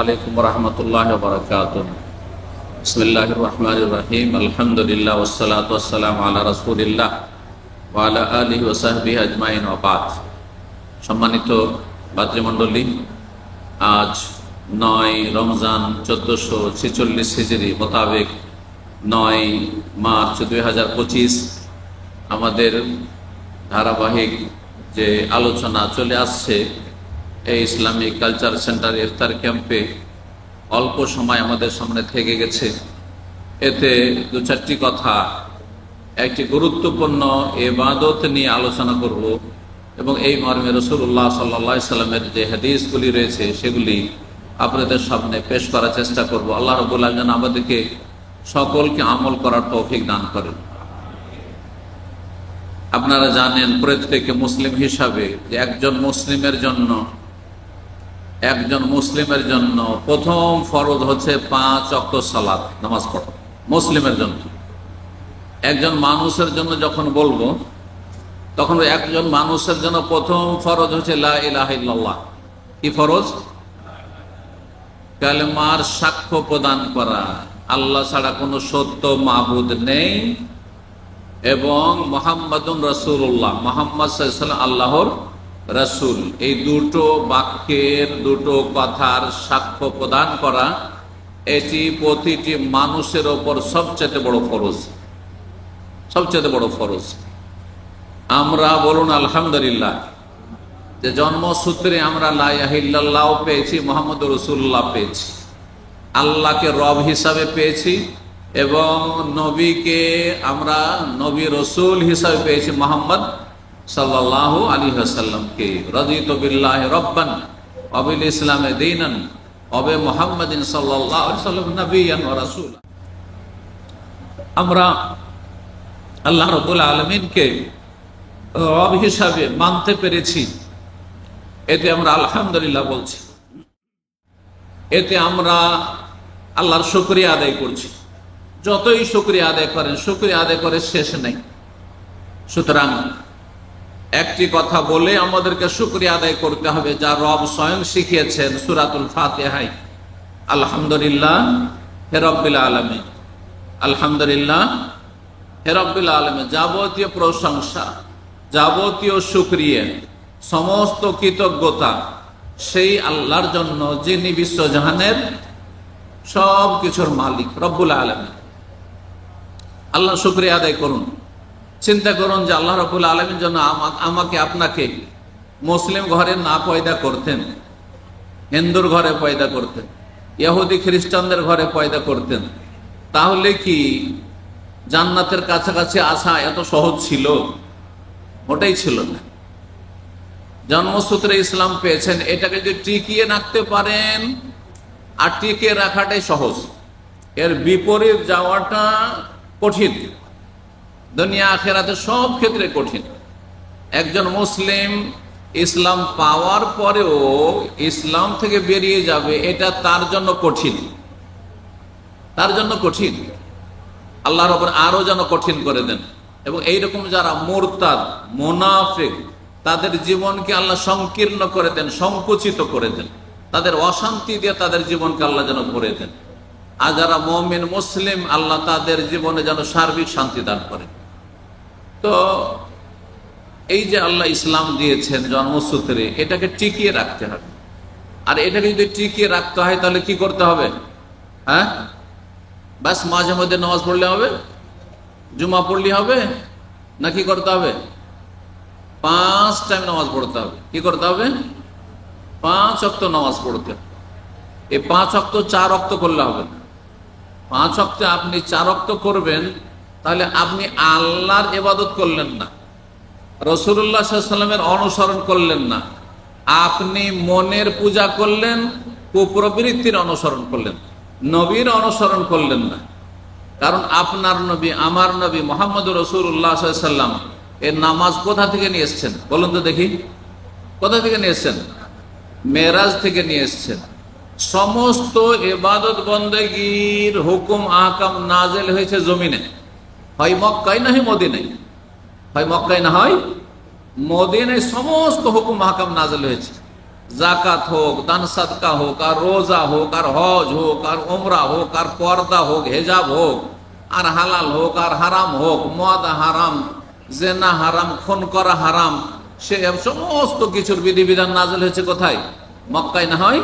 আলাইকুম রহমতুল্লাহ বরকাত বিসমিল্লাহ রহমান রহিম। আলহামদুলিল্লাহ ওসালাত ওসালাম আল্লাহ আজমাইন সম্মানিত ভাতৃমণ্ডলী, আজ নয় রমজান চোদ্দোশো ছেচল্লিশ হিজড়ি মোতাবেক নয় মার্চ দুই হাজার পঁচিশ আমাদের ধারাবাহিক যে আলোচনা চলে আসছে এই ইসলামিক কালচার সেন্টার ইফতার ক্যাম্পে অল্প সময় আমাদের সামনে থেকে গেছে। এতে দু চারটি কথা। একটি গুরুত্বপূর্ণ এবাদত নিয়ে আলোচনা করব এবং এই মর্মে রসুল্লাহ সাল্লা সাল্লামের যে হাদিসগুলি রয়েছে, সেগুলি আপনাদের সামনে পেশ করার চেষ্টা করব। আল্লাহ রবুল্লাহ যেন আমাদেরকে সকলকে আমল করার তৌফিক দান করেন। আপনারা জানেন প্রত্যেকে মুসলিম হিসাবে যে একজন মুসলিমের জন্য একজন মুসলিমের জন্য প্রথম ফরজ হচ্ছে পাঁচ অক্ত সালাদ নামাজ পড়া, মুসলিমের জন্য। একজন মানুষের জন্য যখন বলব, তখন একজন মানুষের জন্য প্রথম ফরজ হচ্ছে লা ইলাহা ইল্লাল্লাহ। কি ফরজ? কালেমার সাক্ষ্য প্রদান করা। আল্লাহ ছাড়া কোনো সত্য মাহবুদ নেই। এবং মোহাম্মদুন রসুল্লাহ মোহাম্মদ আল্লাহর রসুল, এই দুটো বাক্যের দুটো কথার সাক্ষ্য প্রদান করা, এটি প্রতিটি মানুষের ওপর সবচেয়ে বড় ফরজ। সবচেয়ে বড় ফরজ। আমরা বলুন, আলহামদুলিল্লাহ, যে জন্মসূত্রে আমরা লাইয়াহিল্লাহ পেয়েছি মোহাম্মদ রসুল্লাহ পেয়েছি। আল্লাহকে রব হিসাবে পেয়েছি এবং নবীকে আমরা নবী রসুল হিসাবে পেয়েছি, মোহাম্মদ সাল্লাহ আলী রদিত বিল্লাহ রব্বান, অবিল ইসলামে দিনান, অবে মোহাম্মদিন সাল্লাহ সাল্লাম নবীন আমরা আল্লাহ আলমিনকে হিসাবে মানতে পেরেছি। এতে আমরা আলহামদুলিল্লাহ বলছি। এতে আমরা আল্লাহর শুক্রিয়া আদায় করছি। যতই শুক্রিয়া আদায় করেন, শুক্রিয়া আদায় করে শেষ নেই। সুতরাং একটি কথা বলে আমাদেরকে শুক্রিয়া আদায় করতে হবে, যা রব স্বয়ং শিখিয়েছেন সুরাতুল ফাতেহাই আলহামদুলিল্লাহ হেরব্বিল আলমে আলহামদুলিল্লাহ হেরব্বিল আলমে যাবতীয় প্রশংসা, যাবতীয় সুক্রিয়া সমস্ত কৃতজ্ঞতা, সেই আল্লাহর জন্য যিনি বিশ্বজাহানের সব কিছুর মালিক, রব্বুল আলমী আল্লাহ শুক্রিয়া আদায় করুন। চিন্তা করুন যে আল্লাহ রব্বুল আলমীর জন্য আমাকে, আপনাকে মুসলিম ঘরে না পয়দা করতেন, হিন্দুর ঘরে পয়দা করতেন, ইহুদি খ্রিস্টানদের ঘরে পয়দা করতেন, তাহলে কি জান্নাতের কাছাকাছি আসা এত সহজ ছিল? ওটাই ছিল না। জন্মসূত্রে ইসলাম পেয়েছেন, এটাকে যদি টিকিয়ে রাখতে পারেন, আর টিকিয়ে রাখাটাই সহজ। এর বিপরীত যাওয়াটা কঠিন। দুনিয়া আখেরাতে সব ক্ষেত্রে কঠিন। একজন মুসলিম ইসলাম পাওয়ার পরেও ইসলাম থেকে বেরিয়ে যাবে, এটা তার জন্য কঠিন। তার জন্য কঠিন। আল্লাহর ওপর আরও যেন কঠিন করে দেন। এবং এইরকম যারা মোরতাদ, মোনাফেক, তাদের জীবনকে আল্লাহ সংকীর্ণ করে দেন, সংকুচিত করে দেন। তাদের অশান্তি দিয়ে তাদের জীবনকে আল্লাহ যেন ভরে দেন। আর যারা মমিন, মুসলিম, আল্লাহ তাদের জীবনে যেন সার্বিক শান্তি দান করেন। তো এই যে আল্লাহ ইসলাম দিয়েছেন জন্মসূত্রে, এটাকে টিকিয়ে রাখতে হবে। আর এটাকে যদি টিকিয়ে রাখতে হয়, তাহলে কি করতে হবে? হ্যাঁ? ব্যাস মাঝে মধ্যে নামাজ পড়লে হবে? জুমা পড়লে হবে? না কি করতে হবে? পাঁচ টাইম নামাজ পড়তে হবে। কি করতে হবে? পাঁচ অক্ত নামাজ পড়তে এই পাঁচ অক্ত চার অক্ত করলে হবে পাঁচ অক্তে আপনি চার অক্ত করবেন তাহলে আপনি আল্লাহর এবাদত করলেন না। রসুল্লাহ সাল্লামের অনুসরণ করলেন না। আপনি মনের পূজা করলেন, কুপ্রবৃত্তির অনুসরণ করলেন, নবীর অনুসরণ করলেন না। কারণ আপনার নবী, আমার নবী মোহাম্মদ রসুল্লাহ সাল্লাম এর নামাজ কোথা থেকে নিয়ে এসছেন? বলুন তো দেখি। কোথা থেকে নিয়ে এসছেন? মেরাজ থেকে নিয়ে এসছেন। সমস্ত এবাদত বন্দেগীর হুকুম, আহকাম নাজেল হয়েছে জমিনে। হয় মক্কায় না হয় মদিনায়? হয় মক্কায় না হয় মদিনায় সমস্ত হুকুম আহকাম নাজল হয়েছে। জাকাত হোক, দান সাদকা হোক, আর রোজা হোক, আর হজ হোক, আর ওমরা হোক, আর পর্দা হোক, হেজাব হোক, আর হালাল হোক, আর হারাম হোক, মদ হারাম, জেনা হারাম, খুন করা হারাম, সে সমস্ত কিছুর বিধিবিধান নাজল হয়েছে কোথায়? মক্কায় না হয়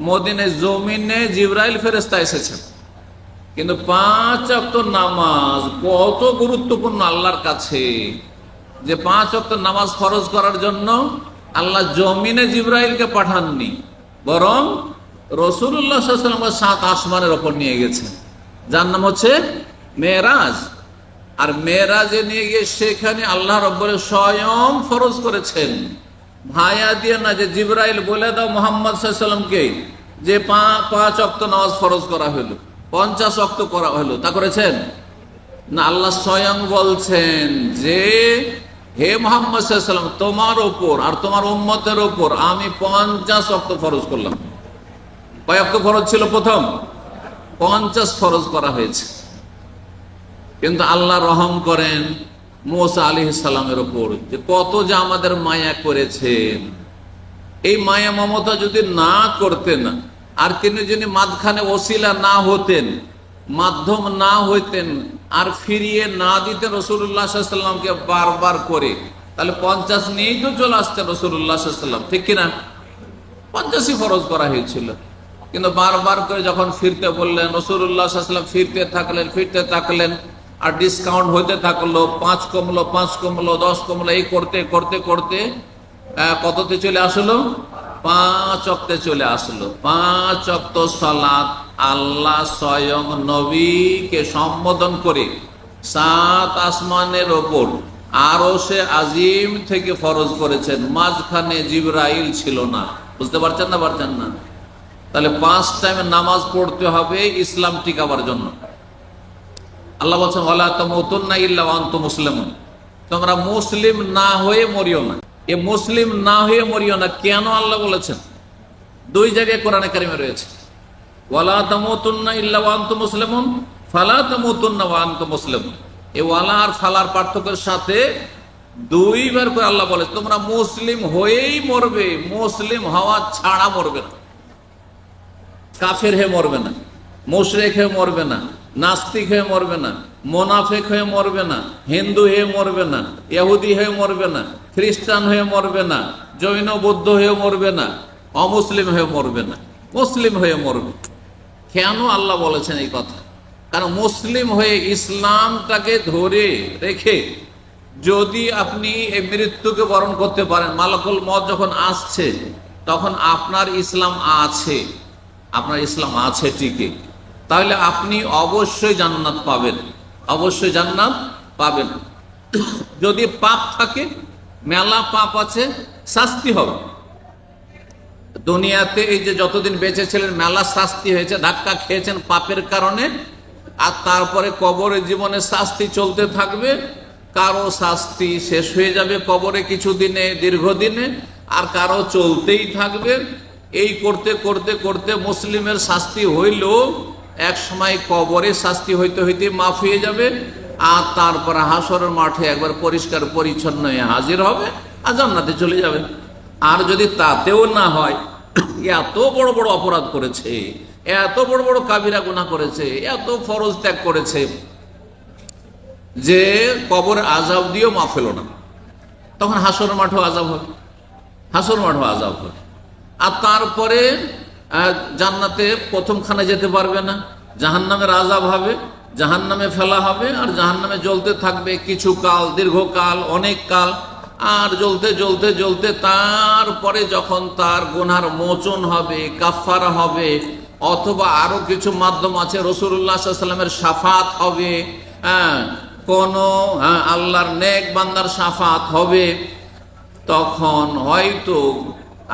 মদিনে জমিনে জিব্রাইল ফেরেস্তা এসেছেন। কিন্তু পাঁচ অক্ত নামাজ কত গুরুত্বপূর্ণ আল্লাহর কাছে যে পাঁচ অক্ত নামাজ ফরজ করার জন্য আল্লাহ জমিনে জিব্রাইলকে পাঠাননি, বরং রসুল্লাহামকে সাত আসমানের ওপর নিয়ে গেছেন যার নাম হচ্ছে মেয়েরাজ। আর মেয়েরাজে নিয়ে গিয়ে সেখানে আল্লাহ রব্বরে স্বয়ং ফরজ করেছেন। ভাইয়া দিয়ে না যে জিব্রাইল বলে দাও মোহাম্মদ সাল্লামকে যে পাঁচ অক্ত নামাজ ফরজ করা হলো। পঞ্চাশ অক্ত করা হলো। তা করেছেন? না, আল্লাহ স্বয়ং বলছেন যে, হে মোহাম্মদ তোমার ওপর আর তোমার উম্মতের ওপর আমি পঞ্চাশ অক্ত ফরজ করলাম। কয় অক্ত ফরজ ছিল প্রথম? পঞ্চাশ ফরজ করা হয়েছে। কিন্তু আল্লাহ রহম করেন মোসা আলী সালামের ওপর যে, কত যে আমাদের মায়া করেছেন। এই মায়া মমতা যদি না করতেন আর তিনি যদি মাঝখানে ওসিলা না হতেন, মাধ্যম না হইতেন, আর ফিরিয়ে না দিতেন রসুল্লাহামকে বারবার করে, তাহলে পঞ্চাশ নিয়েই তো চলে আসতেন রসুল্লাহাম ঠিক কিনা? পঞ্চাশই ফরজ করা হয়েছিল। কিন্তু বারবার করে যখন ফিরতে বললেন রসুল্লাহাম ফিরতে থাকলেন ফিরতে থাকলেন, আর ডিসকাউন্ট হইতে থাকল, পাঁচ কমলো পাঁচ কমলো, দশ কমলো, এই করতে করতে করতে কততে চলে আসলো? পাঁচ অক্তে চলে আসলো। পাঁচ অক্ত সালাত আল্লাহ স্বয়ং নবীকে সম্বোধন করে, সাত আসমানের ওপর আরও সে আজিম থেকে ফরজ করেছেন, মাঝখানে জিব্রাইল ছিল না। বুঝতে পারছেন না পারছেন না? তাহলে পাঁচ টাইমে নামাজ পড়তে হবে ইসলাম টিকাবার জন্য। আল্লাহ বলছেন ওলা তমতুন্না ইল্লা অন্ত মুসলিম তোমরা মুসলিম না হয়ে মরিও না। এ মুসলিম না হয়ে মরিও না, কেন আল্লাহ বলেছেন? দুই জায়গায় কোরআনে কারিমে রয়েছে। ওয়ালা তামতুন্না ইল্লা মুসলিমুন, ফালা তামতুন্না ওয়ান্ত মুসলিমুন। এই ওয়ালা আর ফালার পার্থক্যের সাথে দুইবার করে আল্লাহ বলে, তোমরা মুসলিম হয়েই মরবে, মুসলিম হওয়া ছাড়া মরবে না। কাফের হয়ে মরবে না। মুশরেক হয়ে মরবে না, নাস্তিক হয়ে মরবে না, মোনাফেক হয়ে মরবে না, হিন্দু হয়ে মরবে না, ইহুদি হয়ে মরবে না, খ্রিস্টান হয়ে মরবে না, জৈন বৌদ্ধ হয়ে মরবে না, অমুসলিম হয়ে মরবে না, মুসলিম হয়ে মরবে কেন আল্লাহ বলেছেন এই কথা? কারণ মুসলিম হয়ে ইসলামটাকে ধরে রেখে যদি আপনি এই মৃত্যুকে বরণ করতে পারেন, মালাকুল মত যখন আসছে, তখন আপনার ইসলাম আছে, আপনার ইসলাম আছে টিকে তাহলে আপনি অবশ্যই জান্নাত পাবেন। অবশ্যই জান্নাত পাবেন। যদি পাপ থাকে, মেলা পাপ আছে, শাস্তি হবে। দুনিয়াতে এই যে যতদিন বেঁচে ছিলেন, মেলা শাস্তি হয়েছে, ধাক্কা খেয়েছেন পাপের কারণে, আর তারপরে কবরে জীবনে শাস্তি চলতে থাকবে, কারও শাস্তি শেষ হয়ে যাবে কবরে কিছু দিনে, দীর্ঘদিনে, আর কারও চলতেই থাকবে। এই করতে করতে করতে মুসলিমের শাস্তি হইলেও এক সময় কবরে শাস্তি হইতে হইতে মাফ হয়ে যাবে, আর তারপর হাসরের মাঠে একবার পরিষ্কার পরিচ্ছন্ন হাজির হবে আর জান্নাতে চলে যাবে। আর যদি তাতেও না হয়, এত বড় বড় অপরাধ করেছে, এত বড় বড় কাবিরা গুণা করেছে, এত ফরজ ত্যাগ করেছে যে কবর আজাব দিয়েও মাফ হলো না। তখন হাসর মাঠও আজাব হবে হাসর মাঠও আজাব হবে। আর তারপরে জান্নাতে প্রথমখানে যেতে পারবে না। জাহান নামের আজাব হবে জাহান নামে ফেলা হবে, আর জাহান নামে জ্বলতে থাকবে কিছু কাল, দীর্ঘকাল, অনেক কাল। আর জ্বলতে জ্বলতে জ্বলতে তারপরে যখন তার গোনার মোচন হবে কাফারা হবে, অথবা আরও কিছু মাধ্যম আছে রসুল্লাহামের সাফাত হবে হ্যাঁ কোন আল্লাহর নেক বান্দার সাফাত হবে, তখন হয়তো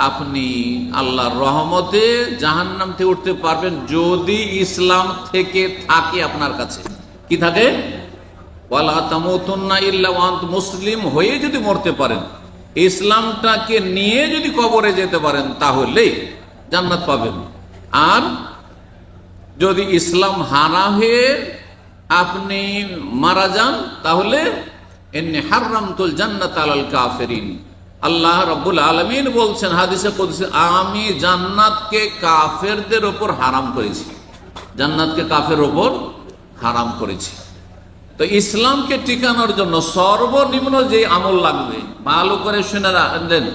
আপনি আল্লাহর রহমতে জাহান্নাম থেকে উঠতে পারবেন যদি ইসলাম থেকে থাকে আপনার কাছে। কি থাকে? মুসলিম হয়ে যদি মরতে পারেন, ইসলামটাকে নিয়ে যদি কবরে যেতে পারেন, তাহলে জান্নাত পাবেন। আর যদি ইসলাম হারা হয়ে আপনি মারা যান, তাহলে এমনি হারামতুল জান্নাত আলাল কাফেরিন। আল্লাহ রব্বুল আলমিন বলছেন, হাদিসে আমি জান্নাতকে কাফেরদের ওপর হারাম করেছি। জান্নাতকে কাফের ওপর হারাম করেছি। তো ইসলামকে টিকানোর জন্য সর্বনিম্ন যে আমল লাগবে, ভালো করে শুনে নেন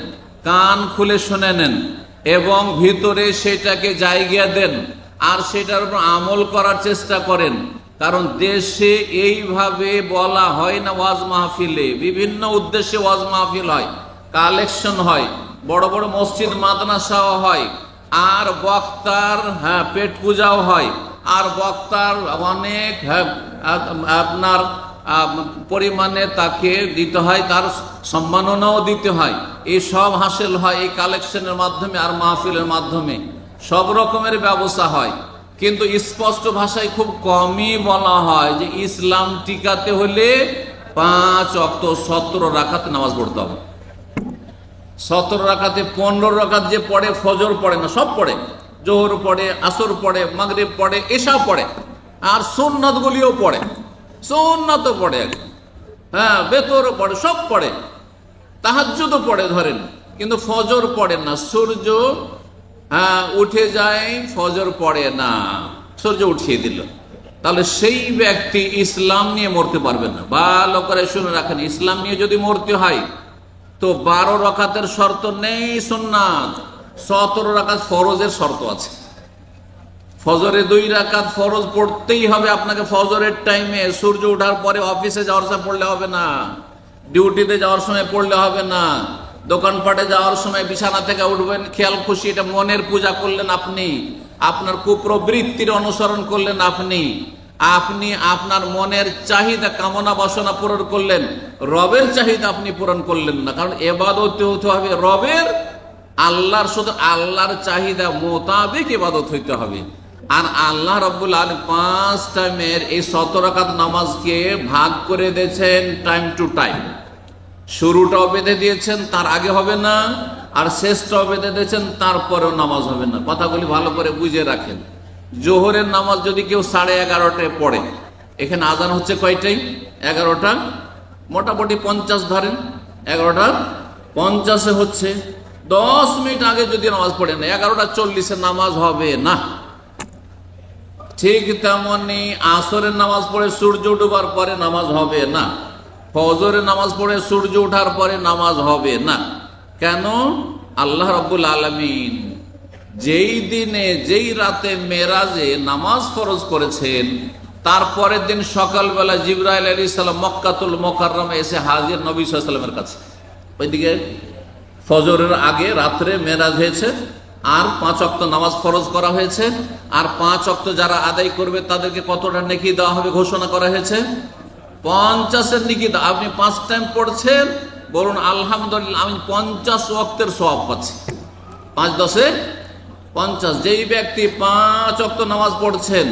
কান খুলে শুনে নেন এবং ভিতরে সেটাকে জায়গা দেন আর সেটার উপর আমল করার চেষ্টা করেন। কারণ দেশে এইভাবে বলা হয় না ওয়াজ মাহফিলে, বিভিন্ন উদ্দেশ্যে ওয়াজ মাহফিল হয়। কালেকশন হয় বড় বড় মসজিদ মাদ্রাসাও হয় আর বক্তার হ্যাঁ পেট পূজাও হয়। আর বক্তার অনেক হ্যাঁ, আপনার পরিমাণে তাকে দিতে হয় তার সম্মাননাও দিতে হয়। এই সব হাসিল হয় এই কালেকশনের মাধ্যমে আর মাহফিলের মাধ্যমে। সব রকমের ব্যবস্থা হয়। কিন্তু স্পষ্ট ভাষায় খুব কমই বলা হয় যে ইসলাম টিকাতে হলে পাঁচ অক্ট সতেরো রাখাতে নামাজ পড়তে হবে। সতেরো রাখাতে পনেরো রাখাত যে পড়ে, ফজর পড়ে না, সব পড়ে। জোহর পড়ে, আসর পড়ে মাগরে পড়ে এসা পড়ে। আর সোননাথ গুলিও পড়ে। সোননাথও পড়ে হ্যাঁ বেতরও পড়ে, সব পড়ে। তাহাজ্জুদও পড়ে, ধরেন। কিন্তু ফজর পড়ে না, সূর্য হ্যাঁ উঠে যায়, ফজর পড়ে না। সূর্য উঠিয়ে দিল। তাহলে সেই ব্যক্তি ইসলাম নিয়ে মরতে পারবে না। ভালো করে শুনে রাখেন, ইসলাম নিয়ে যদি মরতে হয় তো বারো রকাতের শর্ত নেই সুন্নাত, সতেরো রাকাত ফরজের শর্ত আছে। ফজরে দুই রাকাত ফরজ পড়তেই হবে আপনাকে ফজরের টাইমে সূর্য ওঠার পরে অফিসে যাওয়ার সময় পড়লে হবে না। ডিউটিতে যাওয়ার সময় পড়লে হবে না। দোকানপাটে যাওয়ার সময় বিছানা থেকে উঠবেন, খেয়াল খুশি, এটা মনের পূজা করলেন আপনি। আপনার কুপ্রবৃত্তির অনুসরণ করলেন আপনি। আপনি আপনার মনের চাহিদা, কামনা বাসনা পূরণ করলেন। রবের চাহিদা আপনি পূরণ করলেন না। কারণ এবাদত হতে হবে রবের, আল্লাহর শুধু আল্লাহর চাহিদা মোতাবেক ইবাদত হইতে হবে। আর আল্লাহ রব্বুল আলম পাঁচ টাইমের এই সতরাকাত নামাজকে ভাগ করে দিয়েছেন টাইম টু টাইম শুরুটাও বেঁধে দিয়েছেন, তার আগে হবে না। আর শেষটাও বেঁধে দিয়েছেন, তারপরেও নামাজ হবে না। কথাগুলি ভালো করে বুঝে রাখেন। জোহরের নামাজ যদি কেউ সাড়ে এগারোটায় পড়ে, এখানে আজান হচ্ছে কয়টাই এগারোটা। মোটামুটি পঞ্চাশ ধরেন। এগারোটা। পঞ্চাশে হচ্ছে। দশ মিনিট আগে যদি নামাজ পড়ে না এগারোটা চল্লিশে নামাজ হবে না। ঠিক তেমনি আসরের নামাজ পড়ে সূর্য ডুবার পরে নামাজ হবে না। ফজরের নামাজ পড়ে সূর্য ওঠার পরে নামাজ হবে না। কেন? আল্লাহ রব্বুল আলমিন যেই দিনে, যেই রাতে মেরাজে নামাজ ফরজ করেছেন তারপরের দিন সকালবেলা জিব্রাইল আলী সাল্লাম মক্কাতুল মোকাররমে এসে হাজির নবী সাল্লামের কাছে। ওইদিকে ফজরের আগে রাত্রে মেরাজ হয়েছে, আর পাঁচ অক্ত নামাজ ফরজ করা হয়েছে, আর পাঁচ অক্ত যারা আদায় করবে তাদেরকে কতটা নেকি দেওয়া হবে ঘোষণা করা হয়েছে? পঞ্চাশের নেকি আপনি পাঁচ টাইম পড়ছেন, বলুন আলহামদুলিল্লাহ, আমি পঞ্চাশ অক্তের সব পাচ্ছি। পাঁচ দশে পঞ্চাশ, যেই ব্যক্তি পাঁচ অক্ত নামাজ পড়ছেন,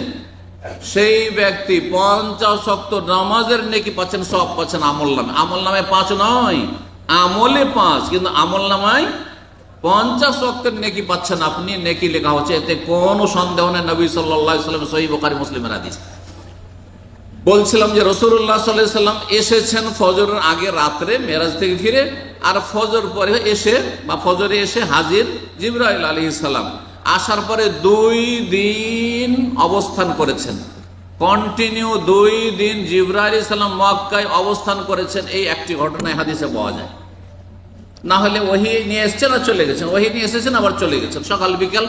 সেই ব্যক্তি পঞ্চাশ অক্ত নামাজের নেকি পাচ্ছেন, সব পাচ্ছেন আমল নামে। আমল নামে পাঁচ নয়, আমলে পাঁচ, কিন্তু আমল নামায় পঞ্চাশ অক্তের নেকি পাচ্ছেন আপনি, নেকি লেখা হচ্ছে, এতে কোনো সন্দেহ নেই, নবী সাল্লাম সহি মুসলিমের হাদিস। বলছিলাম যে রসুল্লাহ সাল্লাহ সাল্লাম এসেছেন ফজরের আগে রাত্রে, মেরাজ থেকে ফিরে, আর ফজর পরে এসে, বা ফজরে এসে হাজির জিব্রাইল আলী সাল্লাম আসার পরে দুই দিন অবস্থান করেছেন। কন্টিনিউ দুই দিন জিব্রাইল সাল্লাম মক্কায় অবস্থান করেছেন, এই একটি ঘটনায় হাদিসে পাওয়া যায়। না হলে ওহি নিয়ে এসছেন আর চলে গেছেন। ওহি নিয়ে এসেছেন, আবার চলে গেছেন। সকাল, বিকাল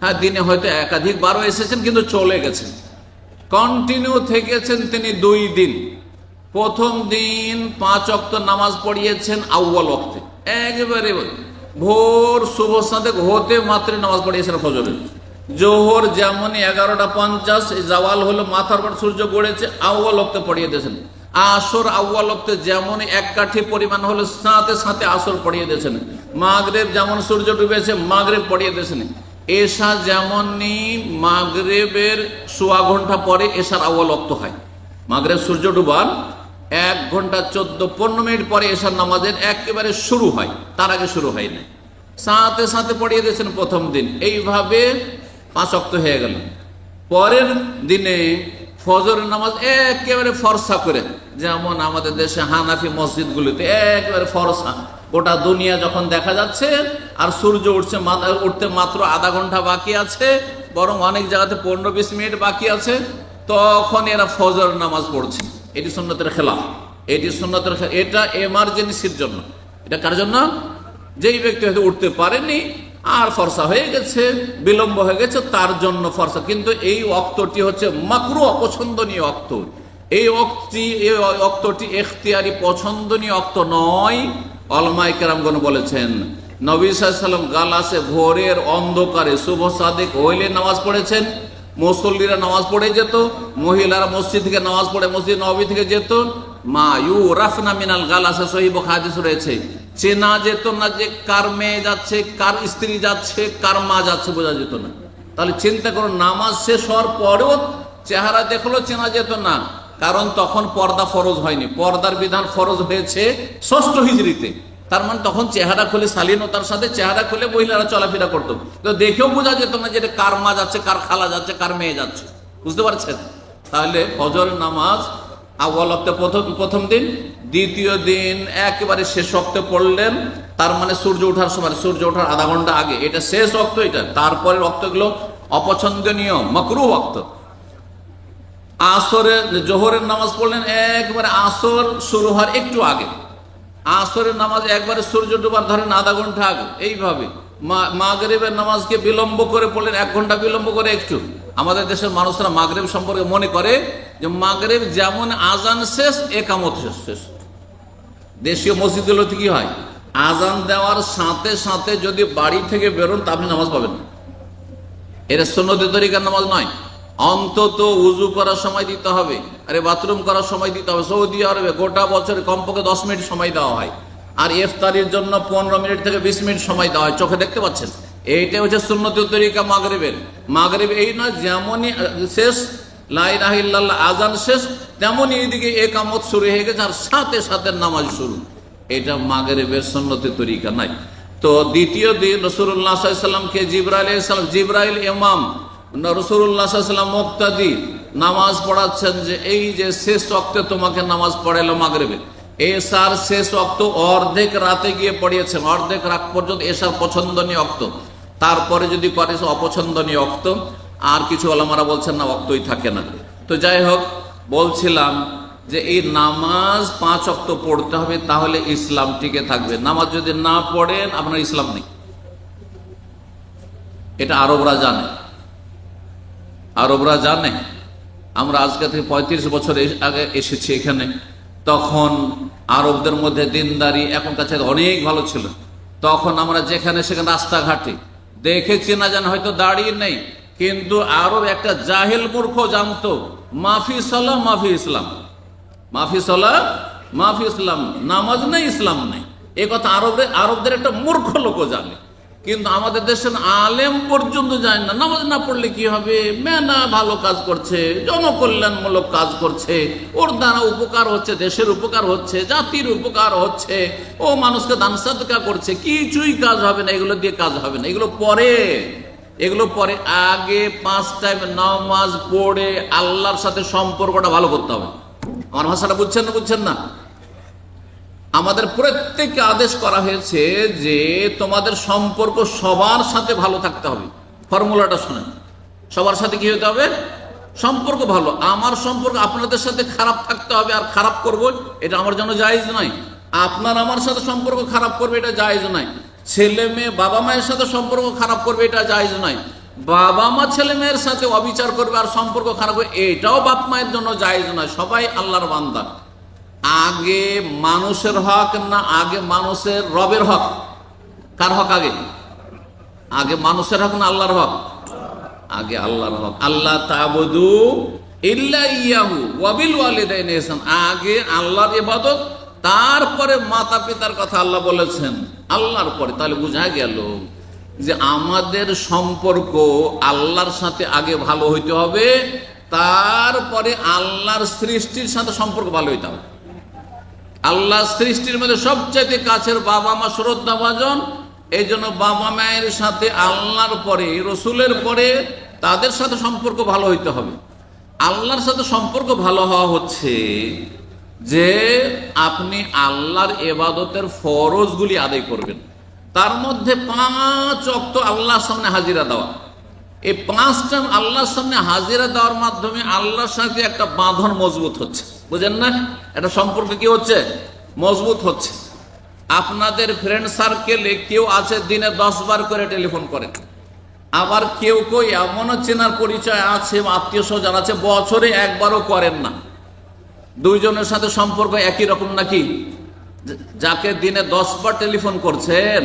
হ্যাঁ দিনে হয়তো একাধিক বারো এসেছেন, কিন্তু চলে গেছেন। কন্টিনিউ থেকেছেন তিনি দুই দিন। প্রথম দিন পাঁচ অক্ত নামাজ পড়িয়েছেন আউ্বাল অক্তে একেবারে ভোর শুভ সাদেক হতে মাত্র নামাজ পড়িয়েছেন ফজরের জোহর যেমন এগারোটা পঞ্চাশ জাওয়াল হলো মাথার পর সূর্য গড়েছে আউ্বাল অক্তে পড়িয়ে দিয়েছেন। আসর আউ্বাল অক্তে যেমন এক কাঠি পরিমাণ হলো, সাথে সাথে আসর পড়িয়ে দিয়েছেন। মাগরেব যেমন সূর্য ডুবেছে, মাগরেব পড়িয়ে দিয়েছেন। এশা যেমনই মাগরেবের সোয়া ঘণ্টা পরে এশার আউ্বাল অক্ত হয়। মাগরেব সূর্য ডুবার এক ঘণ্টা চোদ্দ, পনেরো মিনিট পরে এশার নামাজের একেবারে শুরু হয়। তার আগে শুরু হয় না সাথে সাথে পড়িয়ে দিয়েছেন প্রথম দিন। এইভাবে পাঁচ অক্ত হয়ে গেল। পরের দিনে ফজরের নামাজ একেবারে ফরসা করে, যেমন আমাদের দেশে হানাফি মসজিদগুলিতে একেবারে ফরসা। গোটা দুনিয়া যখন দেখা যাচ্ছে, আর সূর্য উঠছে উঠতে মাত্র আধা ঘণ্টা বাকি আছে, বরং অনেক জায়গাতে পনেরো, বিশ মিনিট বাকি আছে, তখন এরা ফজর নামাজ পড়ছে। এটি সুন্নতের খেলাফ। এটি সুন্নতের এটা এমার্জেন্সির জন্য। এটা কার জন্য? যেই ব্যক্তি হয়তো উঠতে পারেনি, আর ফর্সা হয়ে গেছে, বিলম্ব হয়ে গেছে, তার জন্য ফর্সা। কিন্তু এই অক্তটি হচ্ছে মাকরু অপছন্দনীয় অক্ত। এই অক্তি, এই অক্তটি এখতিয়ারি পছন্দনীয় অক্ত নয়। অলমাই কেরামগণ বলেছেন, নবী সাল্লাম গালাসে, ভোরের অন্ধকারে শুভ সাদেক হইলে নামাজ পড়েছেন। মুসল্লিরা নামাজ পড়ে যেত, মহিলারা মসজিদ থেকে নামাজ পড়ে মসজিদ নবী থেকে যেত। মা ইউ রাফনা মিনাল গালাসে সহিব হাদিস রয়েছে, চেনা যেত না যে কার মেয়ে যাচ্ছে, কার স্ত্রী যাচ্ছে, কার মা যাচ্ছে বোঝা যেত না। তাহলে চিন্তা করো নামাজ শেষ হওয়ার পরেও চেহারা দেখল চেনা যেত না, কারণ তখন পর্দা ফরজ হয়নি। পর্দার বিধান ফরজ হয়েছে ষষ্ঠ হিজড়িতে। তার মানে তখন চেহারা খুলে শালীনতার সাথে চেহারা খুলে মহিলারা চলাফেরা করতো। তো দেখেও বোঝা যেত না যে এটা কার মা যাচ্ছে, কার খালা যাচ্ছে, কার মেয়ে যাচ্ছে। বুঝতে পারছেন? তাহলে ফজর নামাজ অক্তে প্রথম প্রথম দিন, দ্বিতীয় দিন একেবারে শেষ অক্তে পড়লেন, তার মানে সূর্য ওঠার সময়, সূর্য ওঠার আধা ঘণ্টা আগে। এটা শেষ অক্ত এটা। তারপরে রক্তগুলো অপছন্দনীয়, মকরু অক্ত আসরে, জোহরের নামাজ পড়লেন, একবারে আসর শুরু হওয়ার একটু আগে। আসরের নামাজ একবারে সূর্য ডুবার ধরেন আধা ঘণ্টা আগে, এইভাবে। মা- মাগরিবের নামাজকে বিলম্ব করে পড়লেন এক ঘণ্টা বিলম্ব করে একটু। আমাদের দেশের মানুষরা মাগরিব সম্পর্কে মনে করে যে মাগরিব যেমন আজান শেষ একামত শেষ শেষ। দেশীয় মসজিদগুলোতে কি হয়? আজান দেওয়ার সাথে সাথে যদি বাড়ি থেকে বেরোন, তা আপনি নামাজ পাবেন এটা সন্ন্যতি তরিকার নামাজ নয়। অন্তত উজু করার সময় দিতে হবে। আরে বাথরুম করার সময় দিতে হবে। সৌদি আরবে গোটা বছরে কমপক্ষে দশ মিনিট সময় দেওয়া হয়। আর ইফতারির জন্য পনেরো মিনিট থেকে বিশ মিনিট সময় দেওয়া হয়। চোখে দেখতে পাচ্ছেন? এইটা হচ্ছে সুন্নতি তরিকা মাগরিবের। মাগরিব এই নয়, যেমনই শেষ লাইরাহিল্লাহ আজান শেষ, তেমনই এইদিকে একামত শুরু হয়ে গেছে, আর সাথে সাথে নামাজ শুরু। এটা মাগরিবের সুন্নতি তরিকা নাই। তো দ্বিতীয় দিন রসুল্লাহ সাল্লামকে জিব্রাইল সাল্লাম জিব্রাইল ইমাম রসুল্লাহ সাল্লাম মুক্তাদি নামাজ পড়াচ্ছেন যে এই যে শেষ অক্তে তোমাকে নামাজ পড়াইলো মাগরেবে। এসার শেষ অক্ত অর্ধেক রাতে গিয়ে পড়িয়েছেন, অর্ধেক রাত পর্যন্ত এসার পছন্দনীয় অক্ত তারপরে যদি করে অপছন্দনীয় অক্ত আর কিছু আলামারা বলছেন, না অক্তই থাকে না। তো যাই হোক, বলছিলাম যে এই নামাজ পাঁচ অক্ত পড়তে হবে, তাহলে ইসলাম টিকে থাকবে। নামাজ যদি না পড়েন, আপনার ইসলাম নেই। এটা আরবরা জানে। আরবরা জানে, আমরা আজকে থেকে পঁয়ত্রিশ বছর আগে এসেছি এখানে। তখন আরবদের মধ্যে দিনদারি এখন কাছে অনেক ভালো ছিল। তখন আমরা যেখানে সেখানে রাস্তাঘাটে দেখেছি না যেন হয়তো দাঁড়িয়ে নেই, কিন্তু আরব একটা জাহেল মূর্খ জানতো, মাফি সালাম মাফি ইসলাম। মাফি সলা, মাফি ইসলাম। নামাজ নেই, ইসলাম নেই। এ কথা আরবের, আরবদের একটা মূর্খ লোক জানে। কিন্তু আমাদের দেশের আলেম পর্যন্ত যায় না। নামাজ না পড়লে কি হবে? মেনা ভালো কাজ করছে, জনকল্যাণমূলক কাজ করছে, ওর দ্বারা উপকার হচ্ছে, দেশের উপকার হচ্ছে, জাতির উপকার হচ্ছে। ও মানুষকে দান সাদকা করছে, কিছুই কাজ হবে না, এগুলো দিয়ে কাজ হবে না। এগুলো পরে এগুলো পরে আগে পাঁচ টাইম নামাজ পড়ে আল্লাহর সাথে সম্পর্কটা ভালো করতে হবে। আমার ভাষাটা বুঝছেন না বুঝছেন না? আমাদের প্রত্যেককে আদেশ করা হয়েছে যে তোমাদের সম্পর্ক সবার সাথে ভালো থাকতে হবে। ফর্মুলাটা শুনেন। সবার সাথে কি হতে হবে? সম্পর্ক ভালো। আমার সম্পর্ক আপনাদের সাথে খারাপ থাকতে হবে আর খারাপ করব, এটা আমার জন্য জায়েজ নয়। আপনার আমার সাথে সম্পর্ক খারাপ করবে, এটা জায়েজ নয়। ছেলে মেয়ে বাবা মায়ের সাথে সম্পর্ক খারাপ করবে, এটা জায়েজ নয়। বাবা মা ছেলে মেয়ের সাথে অবিচার করবে আর সম্পর্ক খারাপ করবে, এটাও বাপ মায়ের জন্য জায়েজ নয়। সবাই আল্লাহর বান্দা। আগে মানুষের হক না আগে মানুষের রবের হক? কার হক আগে? আগে মানুষের হক না আল্লাহর হক? আগে আল্লাহর হক। আল্লাহ তাবুদু আগে আল্লাহর ইবাদত, তারপরে মাতা পিতার কথা আল্লাহ বলেছেন। আল্লাহর পরে। তাহলে বোঝা গেল যে আমাদের সম্পর্ক আল্লাহর সাথে আগে ভালো হইতে হবে, তারপরে আল্লাহর সৃষ্টির সাথে সম্পর্ক ভালো হইতে হবে। আল্লাহ সৃষ্টির মধ্যে সবচাইতে কাছের বাবা মা শ্রদ্ধা ভাজন এই জন্য বাবা মায়ের সাথে আল্লাহর পরে, রসুলের পরে তাদের সাথে সম্পর্ক ভালো হইতে হবে। আল্লাহর সাথে সম্পর্ক ভালো হওয়া হচ্ছে যে আপনি আল্লাহর এবাদতের ফরজগুলি আদায় করবেন। তার মধ্যে পাঁচ অক্ত আল্লাহর সামনে হাজিরা দেওয়া। এই পাঁচটা আল্লাহর সামনে হাজিরা দেওয়ার মাধ্যমে আল্লাহর সাথে একটা বাঁধন মজবুত হচ্ছে। বুঝেন না? এটা সম্পর্ক কি হচ্ছে? মজবুত হচ্ছে। আপনাদের ফ্রেন্ড সার্কেলে কেউ আছে, দিনে দশ বার করে টেলিফোন করেন আবার কেউ কেউ এমনও চেনার পরিচয় আছে, আত্মীয় স্বজন আছে, বছরে একবারও করেন না। দুইজনের সাথে সম্পর্ক একই রকম নাকি? যাকে দিনে দশ বার টেলিফোন করছেন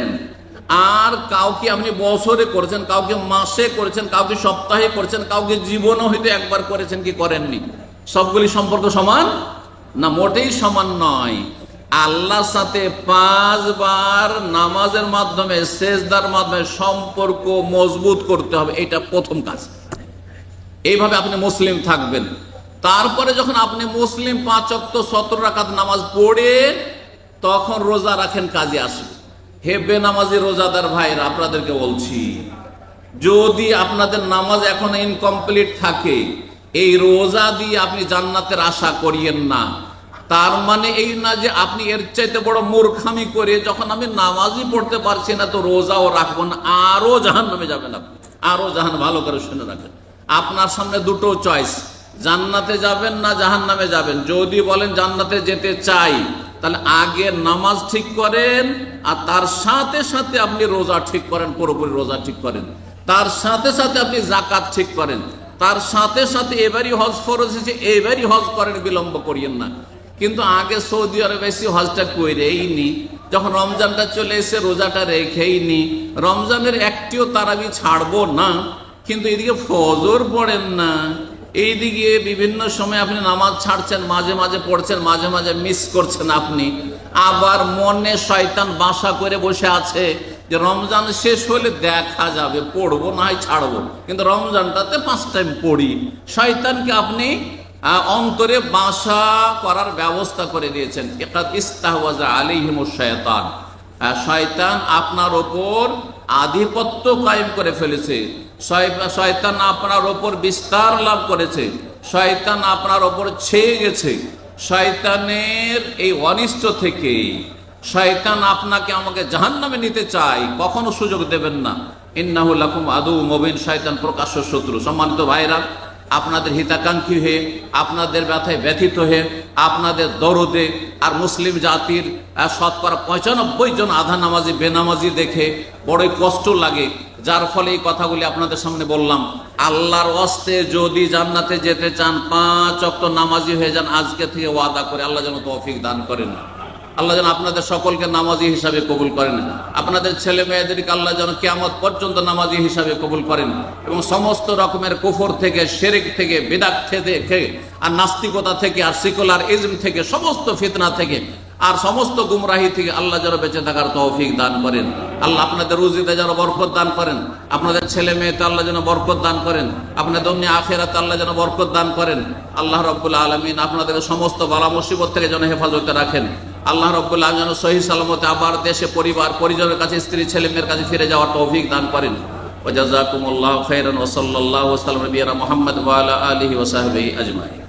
আর কাউকে আপনি বছরে করেছেন, কাউকে মাসে করেছেন, কাউকে সপ্তাহে করেছেন, কাউকে জীবনও হয়তো একবার করেছেন কি করেননি। সবগুলি সম্পর্ক সমান? না, মোটেই সমান নয়। আল্লাহর সাথে পাঁচবার নামাজের মাধ্যমে, সেজদার মাধ্যমে সম্পর্ক মজবুত করতে হবে, এটা প্রথম কাজ। এইভাবে আপনি মুসলিম থাকবেন। তারপরে যখন আপনি মুসলিম পাঁচ অক্ত সতেরো রাকাত নামাজ পড়ে, তখন রোজা রাখেন, কাজে আসবে হে বেনামাজি রোজাদার ভাইরা আপনাদেরকে বলছি, যদি আপনাদের নামাজ এখন ইনকমপ্লিট থাকে, এই রোজা দিয়ে আপনি জান্নাতের আশা করিয়েন না। তার মানে এই না যে আপনি এর চাইতে বড় মূর্খামি করে যখন আমি নামাজই পড়তে পারছি না, তো রোজাও রাখব না, আরও জাহান নামে যাবেন আপনি। আরও জাহান ভালো করে শুনে রাখেন। আপনার সামনে দুটো চয়েস জান্নাতে যাবেন না জাহান নামে যাবেন। যদি বলেন জান্নাতে যেতে চাই তাহলে আগে নামাজ ঠিক করেন, আর তার সাথে সাথে আপনি রোজা ঠিক করেন, পুরোপুরি রোজা ঠিক করেন। তার সাথে সাথে আপনি জাকাত ঠিক করেন। তার সাথে সাথে এবারই হজ ফরজ হয়েছে, এবারই হজ করেন, বিলম্ব করিয়েন না। কিন্তু আগে সৌদি আরবে এসে হজটা করেই নি। যখন রমজানটা চলে এসে রোজাটা রেখেই নি। রমজানের একটিও তারাবি ছাড়বো না, কিন্তু এদিকে ফজর পড়েন না। এইদিকে বিভিন্ন সময় আপনি নামাজ ছাড়ছেন, মাঝে মাঝে পড়ছেন, মাঝে মাঝে মিস করছেন আপনি। আবার মনে শয়তান বাসা করে বসে আছে যে রমজান শেষ হলে দেখা যাবে, পড়ব না হয় ছাড়বো। কিন্তু রমজানটাতে পাঁচ টাইম পড়ি। শয়তানকে আপনি অন্তরে বাসা করার ব্যবস্থা করে দিয়েছেন। একটা ইস্তাহওয়াজা আলিহিম শয়তান। শয়তান আপনার ওপর আধিপত্য কায়েম করে ফেলেছে। শয়তান আপনার ওপর বিস্তার লাভ করেছে। শয়তান আপনার ওপর ছেয়ে গেছে। শয়তানের এই অনিষ্ট থেকে শয়তান আপনাকে আমাকে জাহান্নামে নিতে চাই কখনো সুযোগ দেবেন না। ইন্নাহুল আদু মবিন। শয়তান প্রকাশ্য শত্রু। সম্মানিত ভাইরা আপনাদের হিতাকাঙ্ক্ষী হয়ে, আপনাদের ব্যথায় ব্যথিত হয়ে, আপনাদের দরদে আর মুসলিম জাতির শতকরা পঁচানব্বই জন আধা নামাজি, বেনামাজি দেখে বড়ই কষ্ট লাগে। যার ফলে এই কথাগুলি আপনাদের সামনে বললাম। আল্লাহর অস্তে যদি জান্নাতে যেতে চান, পাঁচ অক্ত নামাজি হয়ে যান, আজকে থেকে ওয়াদা করে আল্লাহ যেন তৌফিক দান করেন। আল্লাহ যেন আপনাদের সকলকে নামাজি হিসাবে কবুল করেন। আপনাদের ছেলে মেয়েদেরকে আল্লাহ যেন কেয়ামত পর্যন্ত নামাজি হিসাবে কবুল করেন। এবং সমস্ত রকমের কুফর থেকে, শেরেক থেকে, বেদাত থেকে, আর নাস্তিকতা থেকে, আর সিকুলার ইজম থেকে, সমস্ত ফিতনা থেকে, আর সমস্ত গুমরাহি থেকে আল্লাহ যেন বেঁচে থাকার তৌফিক দান করেন। আল্লাহ আপনাদের রুজিতে যেন বরকত দান করেন। আপনাদের ছেলে মেয়েতে আল্লাহ যেন বরকত দান করেন। আপনাদের অন্য আখেরাতে আল্লাহ যেন বরকত দান করেন। আল্লাহ রব্বুল আলমিন আপনাদের সমস্ত বালা মুসিবত থেকে যেন হেফাজতে রাখেন। আল্লাহ রব্বুল্লাহ যেন সহি সালামতে আবার দেশে পরিবার, পরিজনের কাছে, স্ত্রী ছেলে মেয়ের কাছে ফিরে যাওয়ার তৌফিক দান করেন। ওজাজাকুমুল্লাহ খৈরন ওসল্লাহ ওসালাম মোহাম্মদ ওয়ালা আলহি ওসাহবি আজমাই